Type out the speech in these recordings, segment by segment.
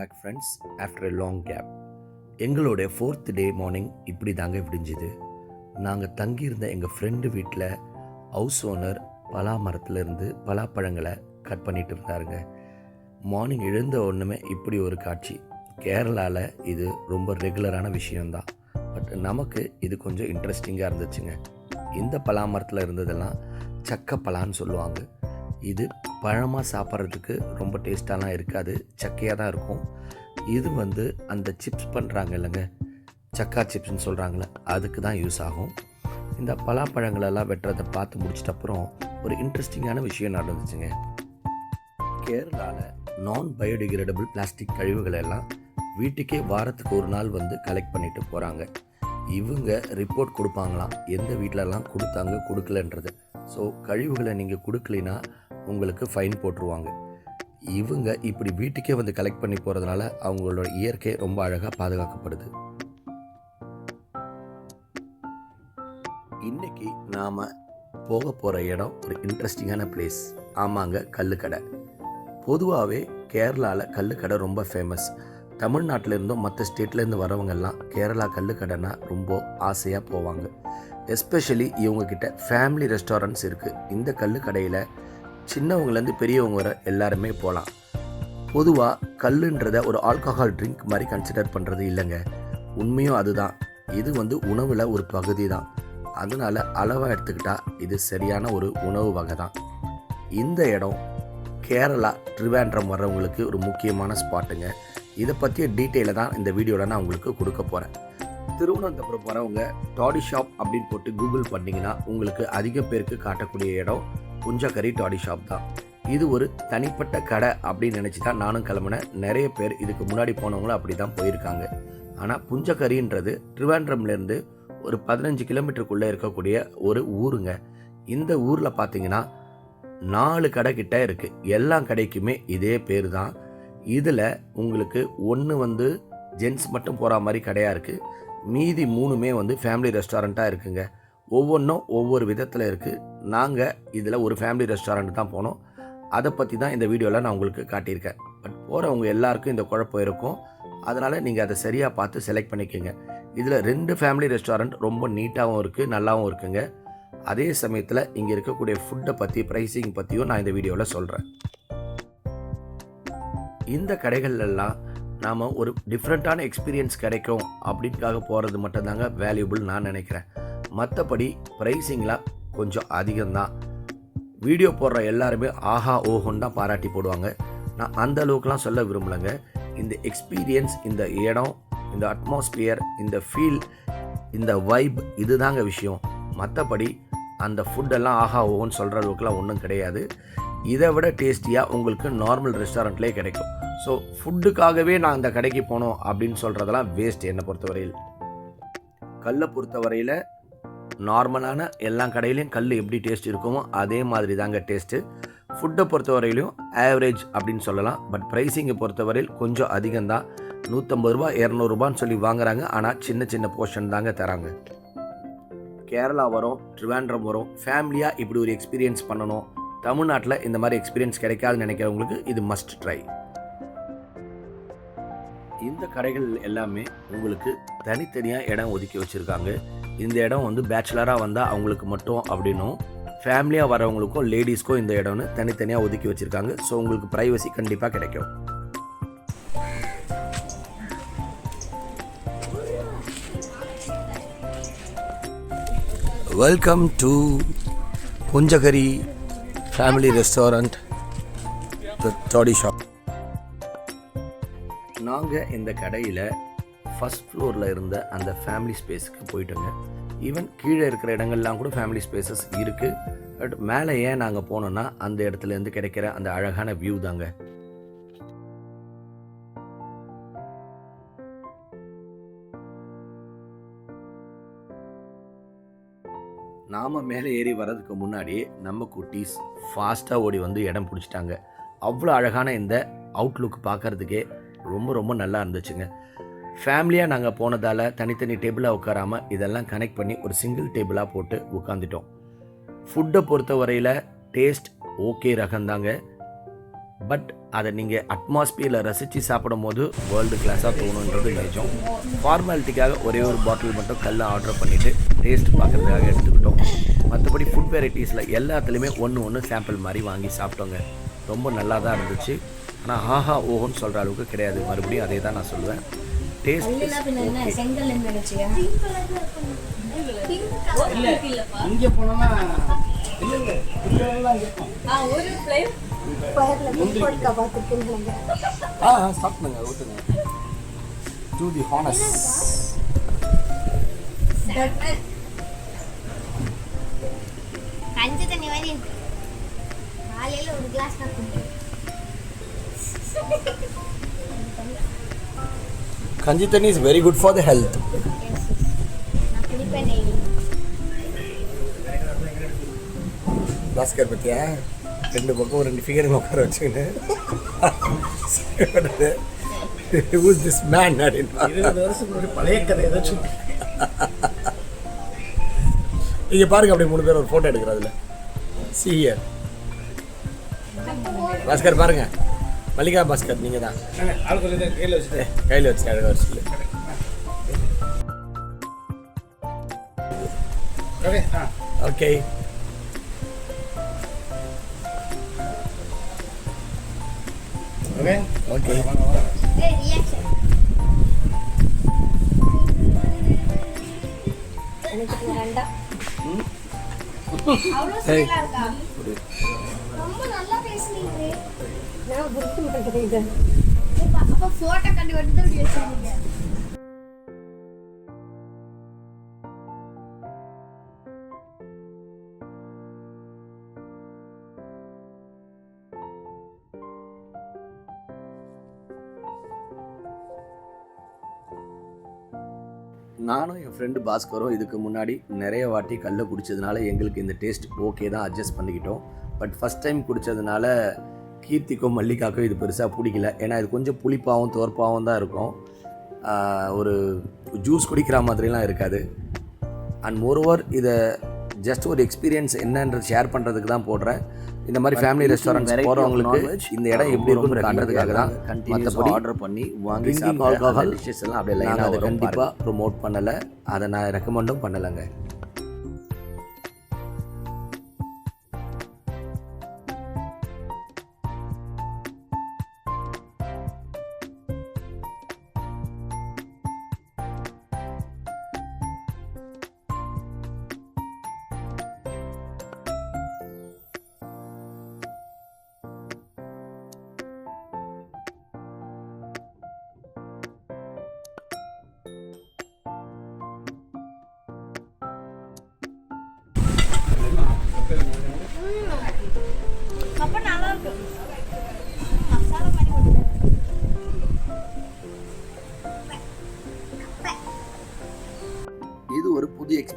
Back friends after a long gap எங்களுடைய fourth day morning இப்படி தாங்க விடிஞ்சுது. நாங்கள் தங்கியிருந்த எங்கள் ஃப்ரெண்டு வீட்டில் ஹவுஸ் ஓனர் பலா மரத்துலேருந்து பலாப்பழங்களை கட் பண்ணிட்டு இருந்தாருங்க. மார்னிங் எழுந்த ஒன்றுமே இப்படி ஒரு காட்சி. கேரளாவில் இது ரொம்ப ரெகுலரான விஷயந்தான் பட் நமக்கு இது கொஞ்சம் இன்ட்ரெஸ்டிங்காக இருந்துச்சுங்க. இந்த பலா மரத்தில் இருந்ததெல்லாம் சக்க பலான்னு சொல்லுவாங்க. இது பழமாக சாப்பிட்றதுக்கு ரொம்ப டேஸ்ட்டாலாம் இருக்காது சக்கையாக தான் இருக்கும். இது வந்து அந்த சிப்ஸ் பண்ணுறாங்க இல்லைங்க சக்கா சிப்ஸ்ன்னு சொல்கிறாங்களே அதுக்கு தான் யூஸ் ஆகும். இந்த பலாப்பழங்களெல்லாம் வெட்டுறதை பார்த்து முடிச்சிட்ட அப்புறம் ஒரு இன்ட்ரெஸ்டிங்கான விஷயம் நடந்துச்சுங்க. கேரளாவில் நான் பயோடிகிரேடபிள் பிளாஸ்டிக் கழிவுகளை எல்லாம் வீட்டுக்கே வாரத்துக்கு ஒரு நாள் வந்து கலெக்ட் பண்ணிட்டு போகிறாங்க இவங்க ரிப்போர்ட் கொடுப்பாங்களாம் எந்த வீட்டிலலாம் கொடுத்தாங்க கொடுக்கலன்றது. ஸோ கழிவுகளை நீங்கள் கொடுக்கலைன்னா உங்களுக்கு ஃபைன் போட்டுருவாங்க. இவங்க இப்படி வீட்டுக்கே வந்து கலெக்ட் பண்ணி போகிறதுனால அவங்களோட இயற்கை ரொம்ப அழகாக பாதுகாக்கப்படுது. இன்னைக்கு நாம் போக போகிற இடம் ஒரு இன்ட்ரெஸ்டிங்கான பிளேஸ் ஆமாங்க கல்லுக்கடை பொதுவாகவே கேரளாவில் கல்லுக்கடை ரொம்ப ஃபேமஸ் தமிழ்நாட்டிலேருந்தும் மற்ற ஸ்டேட்லேருந்து வரவங்கெல்லாம் கேரளா கல்லுக்கடைனா ரொம்ப ஆசையாக போவாங்க. எஸ்பெஷலி இவங்கக்கிட்ட ஃபேமிலி ரெஸ்டாரண்ட்ஸ் இருக்குது இந்த கல்லுக்கடையில் சின்னவங்கலேருந்து பெரியவங்க வர எல்லாருமே போகலாம். பொதுவாக கல்லுன்றத ஒரு ஆல்கஹால் ட்ரிங்க் மாதிரி கன்சிடர் பண்ணுறது இல்லைங்க. உண்மையும் அதுதான். இது வந்து உணவில் ஒரு பகுதி தான். அதனால் அளவாக எடுத்துக்கிட்டால் இது சரியான ஒரு உணவு வகை தான். இந்த இடம் கேரளா ட்ரிவாண்ட்ரம் வர்றவங்களுக்கு ஒரு முக்கியமான ஸ்பாட்டுங்க இதை பற்றிய டீட்டெயிலை தான் இந்த வீடியோவில் நான் உங்களுக்கு கொடுக்க போகிறேன் திருவனந்தபுரம் வரவங்க டாடி ஷாப் அப்படின்னு போட்டு கூகுள் பண்ணிங்கன்னா உங்களுக்கு அதிக பேருக்கு காட்டக்கூடிய இடம் புஞ்சக்கரி டாடி ஷாப் தான். இது ஒரு தனிப்பட்ட கடை அப்படின்னு நினச்சி தான் நானும் கிளம்புனேன். நிறைய பேர் இதுக்கு முன்னாடி போனவங்களும் அப்படி தான் போயிருக்காங்க. ஆனால் புஞ்சக்கரின்றது ட்ரிவாண்ட்ரம்லேருந்து ஒரு பதினஞ்சு கிலோமீட்டருக்குள்ளே இருக்கக்கூடிய ஒரு ஊருங்க. இந்த ஊரில் பார்த்தீங்கன்னா நாலு கடை கிட்ட இருக்குது எல்லா கடைக்குமே இதே பேர் தான். இதில் உங்களுக்கு ஒன்று வந்து ஜென்ஸ் மட்டும் போகிற மாதிரி கடையாக இருக்குது மீதி மூணுமே வந்து ஃபேமிலி ரெஸ்டாரண்ட்டாக இருக்குங்க. ஒவ்வொன்றும் ஒவ்வொரு விதத்தில் இருக்குது நாங்கள் இதில் ஒரு ஃபேமிலி ரெஸ்டாரண்ட் தான் போனோம். அதை பற்றி தான் இந்த வீடியோவில் நான் உங்களுக்கு காட்டியிருக்கேன். பட் போகிறவங்க எல்லாருக்கும் இந்த குழப்பம் இருக்கும். அதனால் நீங்கள் அதை சரியாக பார்த்து செலக்ட் பண்ணிக்கோங்க. இதில் ரெண்டு ஃபேமிலி ரெஸ்டாரண்ட் ரொம்ப நீட்டாகவும் இருக்குது நல்லாவும் இருக்குங்க. அதே சமயத்தில் இங்கே இருக்கக்கூடிய ஃபுட்டை பற்றி ப்ரைஸிங் பற்றியும் நான் இந்த வீடியோவில் சொல்கிறேன் இந்த கடைகள்லாம் நாம் ஒரு டிஃப்ரெண்ட்டான எக்ஸ்பீரியன்ஸ் கிடைக்கும். அப்படின்காக போகிறது மட்டும்தாங்க வேல்யூபிள் நான் நினைக்கிறேன். மற்றபடி ப்ரைஸிங்லாம் கொஞ்சம் அதிகம்தான். வீடியோ போடுற எல்லாருமே ஆஹா ஓஹோன்னு தான் பாராட்டி போடுவாங்க. நான் அந்த அளவுக்குலாம் சொல்ல விரும்பலைங்க. இந்த எக்ஸ்பீரியன்ஸ் இந்த இடம் இந்த அட்மாஸ்பியர் இந்த ஃபீல் இந்த வைப் இதுதாங்க விஷயம். மற்றபடி அந்த ஃபுட்டெல்லாம் ஆஹா ஓஹோன்னு சொல்கிற அளவுக்குலாம் ஒன்றும் கிடையாது. இதை விட டேஸ்டியாக உங்களுக்கு நார்மல் ரெஸ்டாரண்ட்லேயே கிடைக்கும். ஸோ ஃபுட்டுக்காகவே நான் அந்த கடைக்கு போனோம் அப்படின்னு சொல்கிறதெல்லாம் வேஸ்ட் என்னை பொறுத்தவரையில். கல்லை பொறுத்தவரையில் நார்மலான எல்லா கடையிலையும் கல் எப்படி டேஸ்ட் இருக்குமோ அதே மாதிரி தாங்க டேஸ்ட்டு ஃபுட்டை பொறுத்தவரையிலையும் ஆவரேஜ் அப்படின்னு சொல்லலாம். பட் ப்ரைஸிங்கை பொறுத்தவரையில் கொஞ்சம் அதிகம்தான். நூற்றம்பது ரூபா இரநூறுபான்னு சொல்லி வாங்குறாங்க. ஆனால் சின்ன சின்ன போர்ஷன் தாங்க தராங்க. கேரளா வரும் ட்ரிவாண்ட்ரம் வரும். ஃபேமிலியாக இப்படி ஒரு எக்ஸ்பீரியன்ஸ் பண்ணணும். தமிழ்நாட்டில் இந்த மாதிரி எக்ஸ்பீரியன்ஸ் கிடைக்காதுன்னு நினைக்கிறவங்களுக்கு இது மஸ்ட் ட்ரை இந்த கடைகள் எல்லாமே உங்களுக்கு தனித்தனியாக இடம் ஒதுக்கி வச்சுருக்காங்க. இந்த இடம் வந்து பேச்சுலராக வந்தால் அவங்களுக்கு மட்டும் அப்படின்னும். ஃபேமிலியாக வரவங்களுக்கும் லேடிஸ்க்கும் இந்த இடம்னு தனித்தனியாக ஒதுக்கி வச்சுருக்காங்க. ஸோ உங்களுக்கு ப்ரைவசி கண்டிப்பாக கிடைக்கும். Welcome to Punjakari family restaurant daddy shop நாங்கள் இந்த கடையில் ஃபஸ்ட் ஃப்ளோரில் இருந்த அந்த ஃபேமிலி ஸ்பேஸுக்கு போயிட்டோங்க. ஈவன் கீழே இருக்கிற இடங்கள்லாம் கூட ஃபேமிலி ஸ்பேசஸ் இருக்குது பட் மேலே ஏன் நாங்கள் போனோன்னா அந்த இடத்துலேருந்து கிடைக்கிற அந்த அழகான வியூ தாங்க. நாம் மேலே ஏறி வர்றதுக்கு முன்னாடி நம்ம குட்டீஸ் ஃபாஸ்ட்டாக ஓடி வந்து இடம் பிடிச்சிட்டாங்க. அவ்வளோ அழகான இந்த அவுட்லுக் பார்க்கறதுக்கே ரொம்ப ரொம்ப நல்லா இருந்துச்சுங்க. ஃபேமிலியாக நாங்கள் போனதால் தனித்தனி டேபிளாக உட்காராமல் இதெல்லாம் கனெக்ட் பண்ணி ஒரு சிங்கிள் டேபிளாக போட்டு உட்காந்துட்டோம் ஃபுட்டை பொறுத்த வரையில் டேஸ்ட் ஓகே ரகம்தாங்க. பட் அதை நீங்கள் அட்மாஸ்பியரில் ரசித்து சாப்பிடும் போது வேர்ல்டு கிளாஸாக தோணுன்றது நினைச்சோம் ஃபார்மாலிட்டிக்காக ஒரே ஒரு பாட்டில் மட்டும் கல் ஆர்டர் பண்ணிவிட்டு டேஸ்ட் பார்க்குறதுக்காக எடுத்துக்கிட்டோம். மற்றபடி ஃபுட் வெரைட்டிஸில் எல்லாத்துலேயுமே ஒன்று ஒன்று சாம்பிள் மாதிரி வாங்கி சாப்பிட்டோங்க. ரொம்ப நல்லா தான் இருந்துச்சு. ஆனால் ஆஹா ஓஹோன்னு சொல்கிற அளவுக்கு கிடையாது. மறுபடியும் அதே தான் நான் சொல்லுவேன். இங்கே போனோம்னா இல்லை இல்லை இதெல்லாம் இருக்கும். ஒரு பிளேட் ஆ சாப்பிடுங்க ஊற்றுங்க டு தி ஹானஸ் கஞ்சி தண்ணி மாதிரி காலையில ஒரு கிளாஸ் தான் குடிப்பேன். Kanji thanni is very good for the health Bhaskar பத்தியா ரெண்டு பக்கம் ரெண்டு ஃபிகருங்க உட்கார வச்சுக்கிட்டு ஹூஸ் திஸ் மேன் அப்படின்னா பழைய கதை ஏதாச்சும். இங்கே பாருங்க அப்படியே மூணு பேர் ஒரு ஃபோட்டோ எடுக்கிறதுல சி ஹியர் பாஸ்கர் பாருங்க. மல்லிகா பாஸ்கர் நீங்கள் தான் கையில் வச்சுட்டு. கையில் வச்சு அழகாக வச்சு ஓகே ஓகே. ஓகே. ஓகே. அவ்வளோ நல்லா பேசுனீங்க நான் புரிஞ்சு மாட்டேங்குது அப்ப போட்டோ கண்டு வந்து தான் இப்படி வச்சிருக்கீங்க. நானும் என் ஃப்ரெண்டு பாஸ்கரும் இதுக்கு முன்னாடி நிறைய வாட்டி கல்லை குடிச்சதுனால எங்களுக்கு இந்த டேஸ்ட் ஓகே தான் அட்ஜஸ்ட் பண்ணிக்கிட்டோம். பட் ஃபஸ்ட் டைம் குடித்ததுனால கீர்த்திக்கும் மல்லிகாக்கும் இது பெருசாக பிடிக்கல. ஏன்னா இது கொஞ்சம் புளிப்பாகவும் தோற்பாகவும் தான் இருக்கும். ஒரு ஜூஸ் குடிக்கிற மாதிரிலாம் இருக்காது. அண்ட் மோரோவர் இதை ஜஸ்ட் ஒரு எக்ஸ்பீரியன்ஸ் என்னன்றது ஷேர் பண்ணுறதுக்கு தான் போடுறேன். இந்த மாதிரி ஃபேமிலி ரெஸ்டாரண்ட்ஸ் போகிறவங்களுக்கு இந்த இடம் எப்படி இருக்கும்னு காட்டுறதுக்காக தான் மற்றபடி ஆர்டர் பண்ணி வாங்கி ஆல்கஹால் எல்லாம் அதை கண்டிப்பாக ப்ரொமோட் பண்ணலை. அதை நான் ரெக்கமெண்டும் பண்ணலைங்க.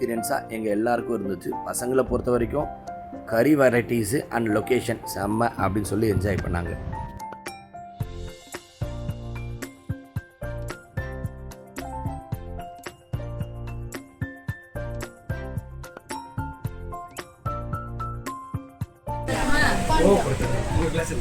எக்ஸ்பீரியன்ஸாக எங்கள் எல்லாருக்கும் இருந்துச்சு. பசங்களை பொறுத்த வரைக்கும் கறி வெரைட்டிஸு அண்ட் லொக்கேஷன் செம்ம அப்படின்னு சொல்லி என்ஜாய் பண்ணாங்க. ஒரு கிளாஸ்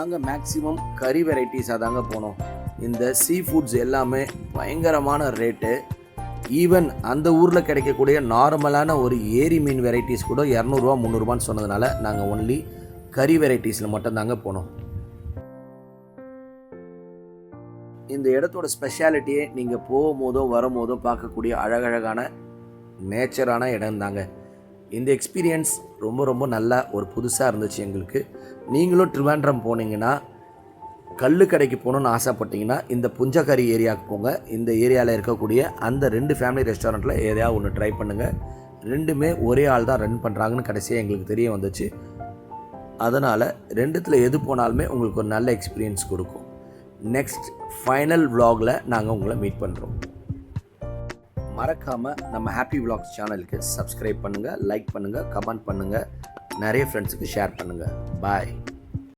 நாங்கள் மேக்ஸிமம் கறி வெரைட்டிஸாக தாங்க போனோம். இந்த சீ ஃபுட்ஸ் எல்லாமே பயங்கரமான ரேட்டு ஈவன் அந்த ஊரில் கிடைக்கக்கூடிய நார்மலான ஒரு ஏரி மீன் வெரைட்டிஸ் கூட இரநூறுவா முந்நூறுபான்னு சொன்னதுனால நாங்கள் ஒன்லி கறி வெரைட்டிஸில் மட்டும்தாங்க போனோம். இந்த இடத்தோட ஸ்பெஷாலிட்டியே நீங்கள் போகும்போதோ வரும்போதோ பார்க்கக்கூடிய அழகழகான நேச்சரான இடம் தாங்க இந்த எக்ஸ்பீரியன்ஸ் ரொம்ப ரொம்ப நல்லா ஒரு புதுசாக இருந்துச்சு எங்களுக்கு. நீங்களும் ட்ரிவாண்ட்ரம் போனீங்கன்னா கல் கடைக்கு போகணுன்னு ஆசைப்பட்டீங்கன்னா இந்த புஞ்சக்கரி ஏரியாவுக்கு போங்க. இந்த ஏரியாவில் இருக்கக்கூடிய அந்த ரெண்டு ஃபேமிலி ரெஸ்டாரண்ட்டில் ஏரியா ஒன்று ட்ரை பண்ணுங்கள் ரெண்டுமே ஒரே ஆள் தான் ரன் பண்ணுறாங்கன்னு கடைசியாக எங்களுக்கு தெரிய வந்துச்சு. அதனால் ரெண்டுத்தில் எது போனாலுமே உங்களுக்கு ஒரு நல்ல எக்ஸ்பீரியன்ஸ் கொடுக்கும். நெக்ஸ்ட் ஃபைனல் வ்ளாகில் நாங்கள் உங்களை மீட் பண்ணுறோம் மறக்காமல் நம்ம ஹாப்பி விலாக்ஸ் சேனலுக்கு சப்ஸ்கிரைப் பண்ணுங்கள் லைக் பண்ணுங்கள் கமெண்ட் பண்ணுங்கள் நிறைய ஃப்ரெண்ட்ஸுக்கு ஷேர் பண்ணுங்கள் பாய்